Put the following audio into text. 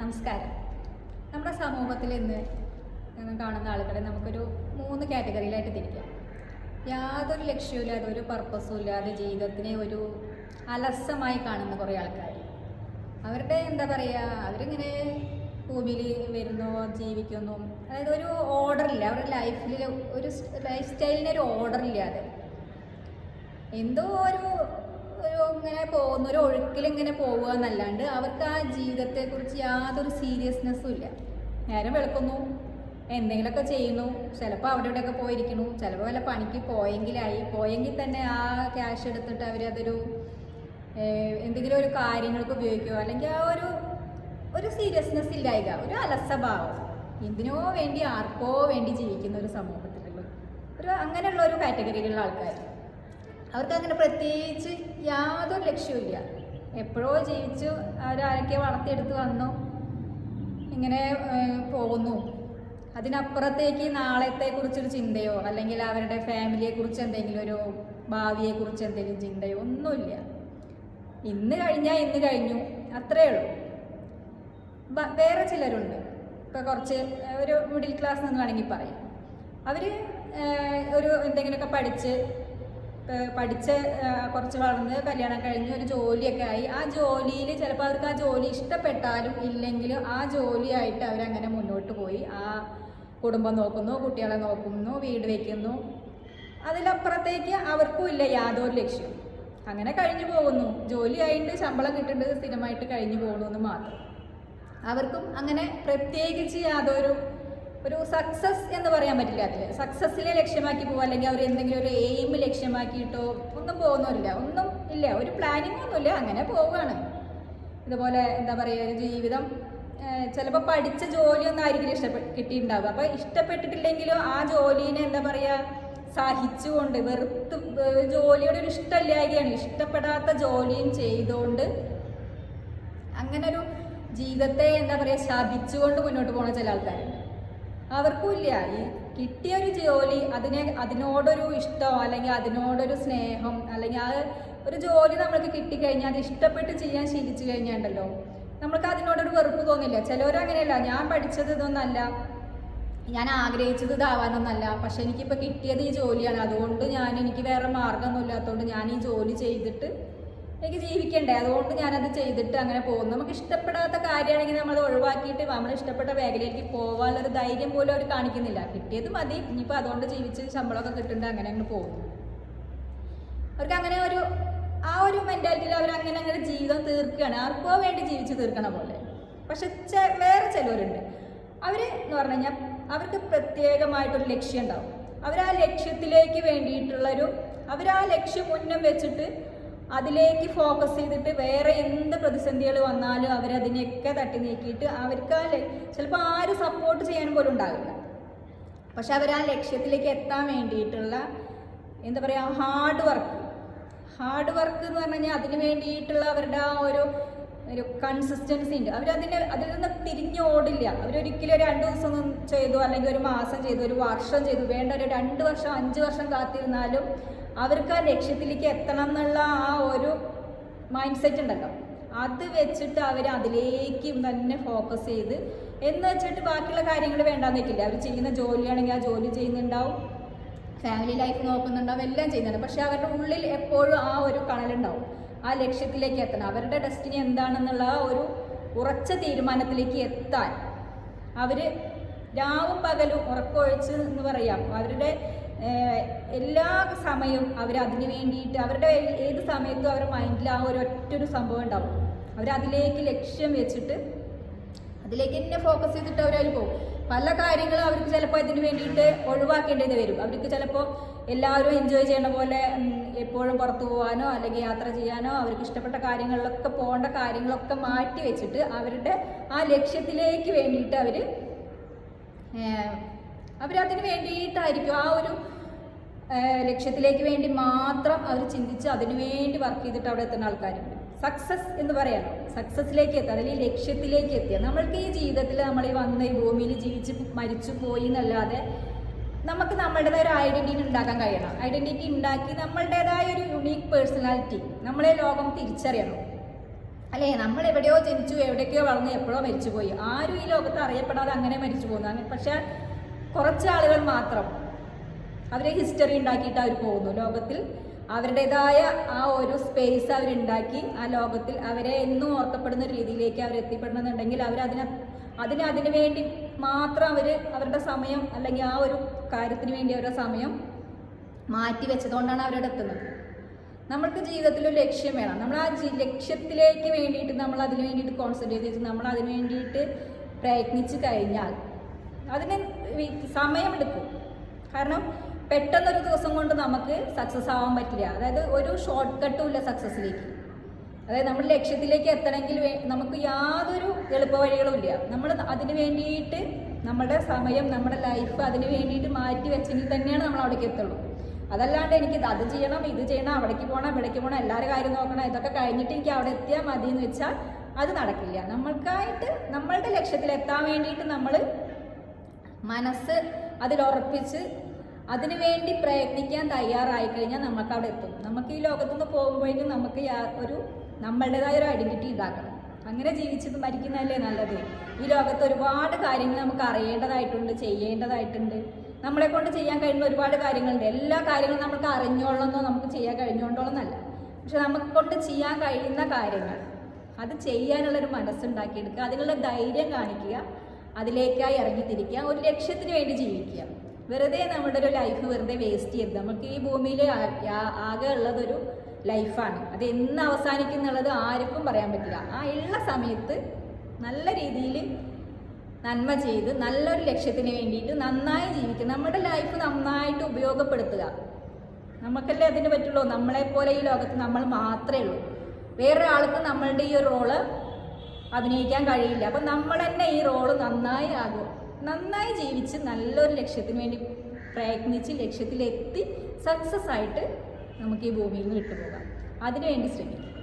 നമസ്കാരം. നമ്മുടെ സമൂഹത്തിൽ ഇന്ന് കാണുന്ന ആളുകളെ നമുക്കൊരു മൂന്ന് കാറ്റഗറിയിലായിട്ട് തിരിക്കാം. യാതൊരു ലക്ഷ്യമില്ലാതെ ഒരു പർപ്പസും ഇല്ലാതെ ജീവിതത്തിനെ ഒരു അലസമായി കാണുന്ന കുറേ ആൾക്കാർ. അവരുടെ എന്താ പറയുക അവരിങ്ങനെ ഭൂമിയിൽ വരുന്നു ജീവിക്കുന്നു. അതായത് ഒരു ഓർഡറില്ല അവരുടെ ലൈഫിൽ ഒരു ലൈഫ് സ്റ്റൈലിന് ഒരു ഓർഡർ ഇല്ലാതെ എന്തോ ഒരു ഒരു ഇങ്ങനെ പോകുന്ന ഒരു ഒഴുക്കിൽ ഇങ്ങനെ പോവുക എന്നല്ലാണ്ട് അവർക്ക് ആ ജീവിതത്തെക്കുറിച്ച് യാതൊരു സീരിയസ്നെസ്സും ഇല്ല. നേരം വെളുക്കുന്നു എന്തെങ്കിലുമൊക്കെ ചെയ്യുന്നു ചിലപ്പോൾ അവിടെ ഇവിടെയൊക്കെ പോയിരിക്കുന്നു ചിലപ്പോൾ വല്ല പണിക്ക് പോയെങ്കിലായി പോയെങ്കിൽ തന്നെ ആ ക്യാഷ് എടുത്തിട്ട് അവർ അതൊരു എന്തെങ്കിലും ഒരു കാര്യങ്ങൾക്ക് ഉപയോഗിക്കുക അല്ലെങ്കിൽ ആ ഒരു ഒരു സീരിയസ്നെസ് ഇല്ലായിക ഒരു അലസഭാവം എന്തിനോ വേണ്ടി ആർക്കോ വേണ്ടി ജീവിക്കുന്ന ഒരു സമൂഹത്തിലുള്ള ഒരു അങ്ങനെയുള്ള ഒരു കാറ്റഗറിയിലുള്ള ആൾക്കാർ അവർക്ക് അങ്ങനെ പ്രത്യേകിച്ച് യാതൊരു ലക്ഷ്യവും ഇല്ല. എപ്പോഴോ ജീവിച്ചു അവരാരൊക്കെ വളർത്തിയെടുത്ത് വന്നു ഇങ്ങനെ പോകുന്നു. അതിനപ്പുറത്തേക്ക് നാളത്തെക്കുറിച്ചൊരു ചിന്തയോ അല്ലെങ്കിൽ അവരുടെ ഫാമിലിയെക്കുറിച്ച് എന്തെങ്കിലും ഒരു ഭാവിയെക്കുറിച്ച് എന്തെങ്കിലും ചിന്തയോ ഒന്നുമില്ല. ഇന്ന് കഴിഞ്ഞാൽ ഇന്ന് കഴിഞ്ഞു അത്രേ ഉള്ളൂ. വേറെ ചിലരുണ്ട്. ഇപ്പോൾ കുറച്ച് ഒരു മിഡിൽ ക്ലാസ് എന്ന് വേണമെങ്കിൽ പറയാം. അവർ ഒരു എന്തെങ്കിലുമൊക്കെ പഠിച്ച് പഠിച്ച് കുറച്ച് വളർന്ന് കല്യാണം കഴിഞ്ഞ് ഒരു ജോലിയൊക്കെ ആയി. ആ ജോലിയിൽ ചിലപ്പോൾ അവർക്ക് ആ ജോലി ഇഷ്ടപ്പെട്ടാലും ഇല്ലെങ്കിലും ആ ജോലിയായിട്ട് അവരങ്ങനെ മുന്നോട്ട് പോയി. ആ കുടുംബം നോക്കുന്നു കുട്ടികളെ നോക്കുന്നു വീട് വയ്ക്കുന്നു അതിലപ്പുറത്തേക്ക് അവർക്കും ഇല്ല യാതൊരു ലക്ഷ്യം. അങ്ങനെ കഴിഞ്ഞു പോകുന്നു. ജോലിയായിട്ട് ശമ്പളം കിട്ടുന്നത് സ്ഥിരമായിട്ട് കഴിഞ്ഞു പോകുന്നു എന്ന് മാത്രം. അവർക്കും അങ്ങനെ പ്രത്യേകിച്ച് യാതൊരു ഒരു സക്സസ് എന്ന് പറയാൻ പറ്റില്ല അതിൽ സക്സസ്സിനെ ലക്ഷ്യമാക്കി പോകുക അല്ലെങ്കിൽ അവർ എന്തെങ്കിലും ഒരു എയിം ലക്ഷ്യമാക്കിയിട്ടോ ഒന്നും പോകുന്നില്ല ഒന്നും ഇല്ല. ഒരു പ്ലാനിങ് ഒന്നുമില്ല. അങ്ങനെ പോവുകയാണ്. ഇതുപോലെ എന്താ പറയുക ഒരു ജീവിതം ചിലപ്പോൾ പഠിച്ച ജോലിയൊന്നും ആയിരിക്കില്ല ഇഷ്ടപ്പെട്ട് കിട്ടിയിട്ടുണ്ടാവുക. അപ്പോൾ ഇഷ്ടപ്പെട്ടിട്ടില്ലെങ്കിലും ആ ജോലിനെ എന്താ പറയുക സഹിച്ചുകൊണ്ട് വെറുത്ത് ജോലിയുടെ ഒരു ഇഷ്ടമില്ലാതെയാണ് ഇഷ്ടപ്പെടാത്ത ജോലിയും ചെയ്തുകൊണ്ട് അങ്ങനൊരു ജീവിതത്തെ എന്താ പറയുക ശപിച്ചുകൊണ്ട് മുന്നോട്ട് പോകുന്ന ചില ആൾക്കാരുണ്ട്. അവർക്കും ഇല്ല ഈ കിട്ടിയ ഒരു ജോലി അതിനെ അതിനോടൊരു ഇഷ്ടം അല്ലെങ്കിൽ അതിനോടൊരു സ്നേഹം അല്ലെങ്കിൽ ആ ഒരു ജോലി നമ്മൾക്ക് കിട്ടിക്കഴിഞ്ഞാൽ അത് ഇഷ്ടപ്പെട്ട് ചെയ്യാൻ ശീലിച്ചു കഴിഞ്ഞാണ്ടല്ലോ. നമ്മൾക്ക് അതിനോടൊരു വെറുപ്പ് തോന്നില്ല. ചിലവരങ്ങനെയല്ല ഞാൻ പഠിച്ചത് ഇതൊന്നല്ല. ഞാൻ ആഗ്രഹിച്ചത് ഇതാവാനൊന്നല്ല. പക്ഷെ എനിക്കിപ്പോൾ കിട്ടിയത് ഈ ജോലിയാണ്. അതുകൊണ്ട് ഞാൻ എനിക്ക് വേറെ മാർഗമൊന്നുമില്ലാത്തതുകൊണ്ട് ഞാൻ ഈ ജോലി ചെയ്തിട്ട് എനിക്ക് ജീവിക്കണ്ടേ? അതുകൊണ്ട് ഞാനത് ചെയ്തിട്ട് അങ്ങനെ പോകുന്നു. നമുക്ക് ഇഷ്ടപ്പെടാത്ത കാര്യമാണെങ്കിൽ നമ്മൾ ഒഴിവാക്കിയിട്ട് നമ്മൾ ഇഷ്ടപ്പെട്ട മേഖലയിലേക്ക് പോകാനുള്ളൊരു ധൈര്യം പോലും അവർ കാണിക്കുന്നില്ല. കിട്ടിയത് മതി. ഇനിയിപ്പോൾ അതുകൊണ്ട് ജീവിച്ച് ശമ്പളമൊക്കെ കിട്ടുന്നുണ്ട് അങ്ങനെ അങ്ങ് പോകുന്നു. അവർക്ക് അങ്ങനെ ഒരു ആ ഒരു മെന്റാലിറ്റിയിൽ അവർ അങ്ങനെ അങ്ങനെ ജീവിതം തീർക്കുകയാണ്. ആർക്കോ വേണ്ടി ജീവിച്ച് തീർക്കണ പോലെ. പക്ഷെ വേറെ ചിലവരുണ്ട്. അവർ എന്ന് പറഞ്ഞു കഴിഞ്ഞാൽ അവർക്ക് പ്രത്യേകമായിട്ടൊരു ലക്ഷ്യം ഉണ്ടാവും. അവർ ആ ലക്ഷ്യത്തിലേക്ക് വേണ്ടിയിട്ടുള്ളൊരു അവർ ആ ലക്ഷ്യം മുന്നം വെച്ചിട്ട് അതിലേക്ക് ഫോക്കസ് ചെയ്തിട്ട് വേറെ എന്ത് പ്രതിസന്ധികൾ വന്നാലും അവരതിനെയൊക്കെ തട്ടി നീക്കിയിട്ട് അവർക്ക് ആ ചിലപ്പോൾ ആരും സപ്പോർട്ട് ചെയ്യാൻ പോലും ഉണ്ടാവില്ല. പക്ഷെ അവർ ആ ലക്ഷ്യത്തിലേക്ക് എത്താൻ വേണ്ടിയിട്ടുള്ള എന്താ പറയുക ഹാർഡ് വർക്ക് ഹാർഡ് വർക്ക് എന്ന് പറഞ്ഞു കഴിഞ്ഞാൽ അതിന് വേണ്ടിയിട്ടുള്ള അവരുടെ ആ ഒരു ഒരു കൺസിസ്റ്റൻസി ഉണ്ട്. അവരതിന് അതിൽ നിന്ന് തിരിഞ്ഞോടില്ല അവരൊരിക്കലും ഒരു രണ്ട് ദിവസം ചെയ്തു അല്ലെങ്കിൽ ഒരു മാസം ചെയ്തു ഒരു വർഷം ചെയ്തു വേണ്ട ഒരു രണ്ട് വർഷം അഞ്ച് വർഷം കാത്തിരുന്നാലും അവർക്ക് ആ ലക്ഷ്യത്തിലേക്ക് എത്തണം എന്നുള്ള ആ ഒരു മൈൻഡ് സെറ്റ് ഉണ്ടല്ലോ. അത് വെച്ചിട്ട് അവർ അതിലേക്ക് തന്നെ ഫോക്കസ് ചെയ്ത്. എന്ന് വെച്ചിട്ട് ബാക്കിയുള്ള കാര്യങ്ങൾ വേണ്ടാന്ന് വെക്കില്ല. അവർ ചെയ്യുന്ന ജോലിയാണെങ്കിൽ ആ ജോലി ചെയ്യുന്നുണ്ടാവും. ഫാമിലി ലൈഫ് നോക്കുന്നുണ്ടാവും എല്ലാം ചെയ്യുന്നുണ്ട് പക്ഷെ അവരുടെ ഉള്ളിൽ എപ്പോഴും ആ ഒരു കണലുണ്ടാവും. ആ ലക്ഷ്യത്തിലേക്ക് എത്തണം. അവരുടെ ഡെസ്റ്റിനി എന്താണെന്നുള്ള ഒരു ഉറച്ച തീരുമാനത്തിലേക്ക് എത്താൻ. അവർ രാവും പകലും ഉറക്കമൊഴിച്ച് എന്ന് പറയാം. അവരുടെ എല്ലാ സമയവും അവർ അതിന് വേണ്ടിയിട്ട് അവരുടെ ഏത് സമയത്തും അവരുടെ മൈൻഡിൽ ആ ഒരു ഒറ്റൊരു സംഭവം ഉണ്ടാവും. അവരതിലേക്ക് ലക്ഷ്യം വെച്ചിട്ട് അതിലേക്ക് തന്നെ ഫോക്കസ് ചെയ്തിട്ട് അവരതിൽ പോകും. പല കാര്യങ്ങളും അവർക്ക് ചിലപ്പോൾ ഇതിന് വേണ്ടിയിട്ട് ഒഴിവാക്കേണ്ടത് വരും. അവർക്ക് ചിലപ്പോൾ എല്ലാവരും എൻജോയ് ചെയ്യണ പോലെ എപ്പോഴും പുറത്തു പോകാനോ അല്ലെങ്കിൽ യാത്ര ചെയ്യാനോ അവർക്ക് ഇഷ്ടപ്പെട്ട കാര്യങ്ങളിലൊക്കെ പോകേണ്ട കാര്യങ്ങളൊക്കെ മാറ്റി വെച്ചിട്ട് അവരുടെ ആ ലക്ഷ്യത്തിലേക്ക് വേണ്ടിയിട്ട് അവർ അവരതിന് വേണ്ടിയിട്ടായിരിക്കും. ആ ഒരു ലക്ഷ്യത്തിലേക്ക് വേണ്ടി മാത്രം അവർ ചിന്തിച്ച് അതിനു വേണ്ടി വർക്ക് ചെയ്തിട്ട് അവിടെ എത്തുന്ന ആൾക്കാരുണ്ട്. സക്സസ് എന്ന് പറയാം. സക്സസ്സിലേക്ക് എത്തുക ഈ ലക്ഷ്യത്തിലേക്ക് എത്തുക നമ്മൾക്ക് ഈ ജീവിതത്തിൽ നമ്മൾ ഈ വന്ന ഈ ഭൂമിയിൽ ജീവിച്ച് മരിച്ചു പോയി എന്നല്ലാതെ നമുക്ക് നമ്മളുടേതായ ഒരു ഐഡന്റിറ്റി ഉണ്ടാക്കാൻ കഴിയണം. ഐഡന്റിറ്റി ഉണ്ടാക്കി നമ്മളുടേതായ ഒരു യുണീക്ക് പേഴ്സണാലിറ്റി നമ്മളെ ലോകം തിരിച്ചറിയണം. അല്ലേ? നമ്മൾ എവിടെയോ ജനിച്ചു എവിടേക്കോ വളർന്നു എപ്പോഴോ മരിച്ചു പോയി. ആരും ഈ ലോകത്ത് അറിയപ്പെടാതെ അങ്ങനെ മരിച്ചു പോകുന്നു. പക്ഷെ കുറച്ച് ആളുകൾ മാത്രം അവരെ ഹിസ്റ്ററി ഉണ്ടാക്കിയിട്ട് അവർ പോകുന്നു. ലോകത്തിൽ അവരുടേതായ ആ ഒരു സ്പേസ് അവരുണ്ടാക്കി ആ ലോകത്തിൽ അവരെ എന്നും ഓർക്കപ്പെടുന്ന രീതിയിലേക്ക് അവർ എത്തിപ്പെടണമെന്നുണ്ടെങ്കിൽ അവർ അതിന് അതിന് അതിന് വേണ്ടി മാത്രം അവർ അവരുടെ സമയം അല്ലെങ്കിൽ ആ ഒരു കാര്യത്തിന് വേണ്ടി അവരുടെ സമയം മാറ്റി വെച്ചതുകൊണ്ടാണ് അവരവിടെ എത്തുന്നത്. നമ്മൾക്ക് ജീവിതത്തിൽ ഒരു ലക്ഷ്യം വേണം. നമ്മൾ ആ ലക്ഷ്യത്തിലേക്ക് വേണ്ടിയിട്ട് നമ്മൾ അതിന് വേണ്ടിയിട്ട് കോൺസെൻട്രേറ്റ് ചെയ്ത് നമ്മൾ അതിന് വേണ്ടിയിട്ട് പ്രയത്നിച്ച് കഴിഞ്ഞാൽ അതിന് സമയമെടുക്കും. കാരണം പെട്ടെന്നൊരു ദിവസം കൊണ്ട് നമുക്ക് സക്സസ് ആവാൻ പറ്റില്ല. അതായത് ഒരു ഷോർട്ട് കട്ടും ഇല്ല സക്സസ്സിലേക്ക് അതായത് നമ്മൾ ലക്ഷ്യത്തിലേക്ക് എത്തണമെങ്കിൽ നമുക്ക് യാതൊരു എളുപ്പ വഴികളും ഇല്ല. നമ്മൾ അതിന് വേണ്ടിയിട്ട് നമ്മുടെ സമയം നമ്മുടെ ലൈഫ് അതിന് വേണ്ടിയിട്ട് മാറ്റി വെച്ചെങ്കിൽ തന്നെയാണ് നമ്മൾ അവിടേക്ക് എത്തുള്ളൂ. അതല്ലാണ്ട് എനിക്ക് അത് ചെയ്യണം ഇത് ചെയ്യണം അവിടേക്ക് പോകണം ഇവിടേക്ക് പോകണം എല്ലാവരും കാര്യം നോക്കണം ഇതൊക്കെ കഴിഞ്ഞിട്ട് എനിക്ക് അവിടെ എത്തിയാൽ മതി എന്ന് വെച്ചാൽ അത് നടക്കില്ല. നമ്മൾക്കായിട്ട് നമ്മളുടെ ലക്ഷ്യത്തിൽ എത്താൻ വേണ്ടിയിട്ട് നമ്മൾ മനസ്സ് അതിലുറപ്പിച്ച് അതിനു വേണ്ടി പ്രയത്നിക്കാൻ തയ്യാറായി കഴിഞ്ഞാൽ നമുക്ക് അവിടെ എത്തും. നമുക്ക് ഈ ലോകത്തുനിന്ന് പോകുമ്പോഴേക്കും നമുക്ക് ഒരു നമ്മളുടേതായ ഒരു ഐഡന്റിറ്റി ഇതാക്കണം. അങ്ങനെ ജീവിച്ചത് മരിക്കുന്നതല്ലേ നല്ലത്? ഈ ലോകത്ത് ഒരുപാട് കാര്യങ്ങൾ നമുക്ക് അറിയേണ്ടതായിട്ടുണ്ട് ചെയ്യേണ്ടതായിട്ടുണ്ട്. നമ്മളെ കൊണ്ട് ചെയ്യാൻ കഴിയുന്ന ഒരുപാട് കാര്യങ്ങളുണ്ട്. എല്ലാ കാര്യങ്ങളും നമുക്ക് അറിഞ്ഞോളന്നോ നമുക്ക് ചെയ്യാൻ കഴിഞ്ഞോണ്ടോളന്നല്ല. പക്ഷെ നമുക്ക് കൊണ്ട് ചെയ്യാൻ കഴിയുന്ന കാര്യങ്ങൾ അത് ചെയ്യാനുള്ളൊരു മനസ്സുണ്ടാക്കിയെടുക്കുക അതിനുള്ള ധൈര്യം കാണിക്കുക അതിലേക്കായി ഇറങ്ങിത്തിരിക്കുക ഒരു ലക്ഷ്യത്തിന് വേണ്ടി ജീവിക്കുക. വെറുതെ നമ്മുടെ ഒരു ലൈഫ് വെറുതെ വേസ്റ്റ് ചെയ്യരുത്. നമുക്ക് ഈ ഭൂമിയിൽ ആകെ ഉള്ളതൊരു ലൈഫാണ് അത് എന്ന് അവസാനിക്കും എന്നുള്ളത് ആർക്കും പറയാൻ പറ്റില്ല. ആ ഉള്ള സമയത്ത് നല്ല രീതിയിൽ നന്മ ചെയ്ത് നല്ലൊരു ലക്ഷ്യത്തിന് വേണ്ടിയിട്ട് നന്നായി ജീവിക്കുക. നമ്മുടെ ലൈഫ് നന്നായിട്ട് ഉപയോഗപ്പെടുത്തുക. നമുക്കല്ലേ അതിന് പറ്റുള്ളൂ? നമ്മളെപ്പോലെ ഈ ലോകത്ത് നമ്മൾ മാത്രമേ ഉള്ളൂ. വേറൊരാൾക്ക് നമ്മളുടെ ഈ റോൾ അഭിനയിക്കാൻ കഴിയില്ല. അപ്പം നമ്മൾ തന്നെ ഈ റോൾ നന്നായി ആകും നന്നായി ജീവിച്ച് നല്ലൊരു ലക്ഷ്യത്തിന് വേണ്ടി പ്രയത്നിച്ച് ലക്ഷ്യത്തിലെത്തി സക്സസ് ആയിട്ട് നമുക്ക് ഈ ഭൂമിയിൽ നിന്ന് വിട്ടുപോകാം. അതിനുവേണ്ടി ശ്രമിക്കും.